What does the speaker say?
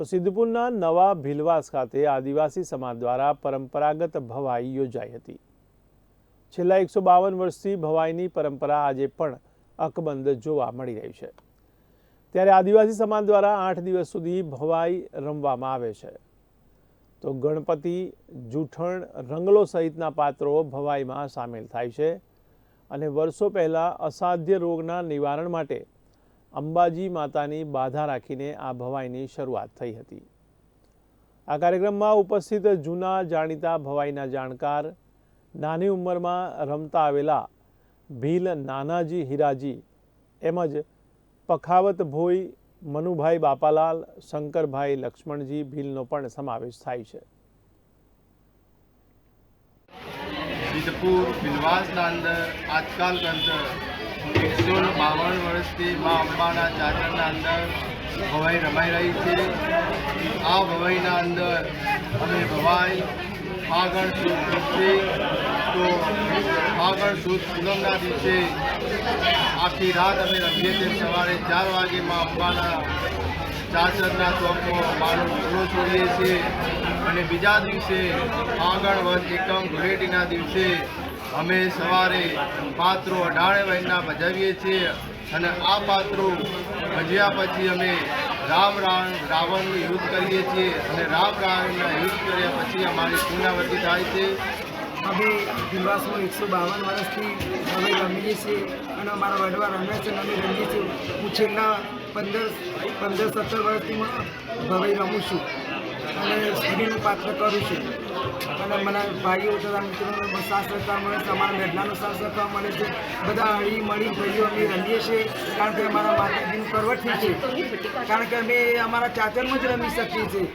તો સિદ્ધપુરના નવા ભીલવાસ ખાતે આદિવાસી સમાજ દ્વારા પરંપરાગત ભવાઈ યોજાઈ હતી. છેલ્લા એકસો બાવન વર્ષથી ભવાઈની પરંપરા આજે પણ અકબંધ જોવા મળી રહી છે. ત્યારે આદિવાસી સમાજ દ્વારા આઠ દિવસ સુધી ભવાઈ રમવામાં આવે છે. તો ગણપતિ, જૂઠણ, રંગલો સહિતના પાત્રો ભવાઈમાં સામેલ થાય છે અને વર્ષો પહેલાં અસાધ્ય રોગના નિવારણ માટે અંબાજી માતાની બાધા રાખીને આ ભવાઈની શરૂઆત થઈ હતી. આ કાર્યક્રમમાં ઉપસ્થિત જૂના જાણીતા ભવાઈના જાણકાર, નાની ઉંમરમાં રમતા આવેલા ભીલ નાનાજી હીરાજી જ પખાવત ભોઈ મનુભાઈ બાપાલાલ, શંકરભાઈ લક્ષ્મણજી ભીલનો પણ સમાવેશ થાય છે. સિદ્ધપુર બિલવાસના અંદર આજકાલ અંદર એકસો બાવન વર્ષથી મા અંબાના ચાદરના અંદર ભવાઈ રમાઈ રહી છે. આ ભવાઈના અંદર અમે ભવાઈ, ફાગણ સુદ દિવસે, તો ફાગણ સુદ પૂનમના દિવસે આખી રાત અમે રમીએ છીએ. સવારે ચાર વાગે મા અંબાના ચાચરના ચોકમાં મારો ઘોડો છોડીએ છીએ. અને બીજા દિવસે આગળ વધ એકમ ધૂળેટીના દિવસે અમે સવારે પાત્રો અઢારે વાગ્યાના ભજવીએ છીએ અને આ પાત્રો ભજ્યા પછી અમે રામ રાવણનું યુદ્ધ કરીએ છીએ અને રામ રાવણના યુદ્ધ કર્યા પછી અમારી પુનરાવૃત્તિ થાય છે. અમે દિલવાસમાં એકસો બાવન વર્ષથી અમે રમીએ છીએ અને અમારા વડવા રમે છે અને અમે રમીએ છીએ. હું છેલ્લા પંદર પંદર, સત્તર વર્ષથી ભવાઈ રમું છું. અને સ્ત્રીનું પાત્ર કરું છું. અને મને ભાઈઓ તથા મિત્રોને શાસ્ત્રતા મળે છે. અમારા સાથ સહકાર મળે છે. બધા હળી મળી ભાઈઓ અમે રમીએ છીએ, કારણ કે અમારા માતાજીનું કરવટથી છે. કારણ કે અમે અમારા ચાચરમાં જ રમી શકીએ છીએ.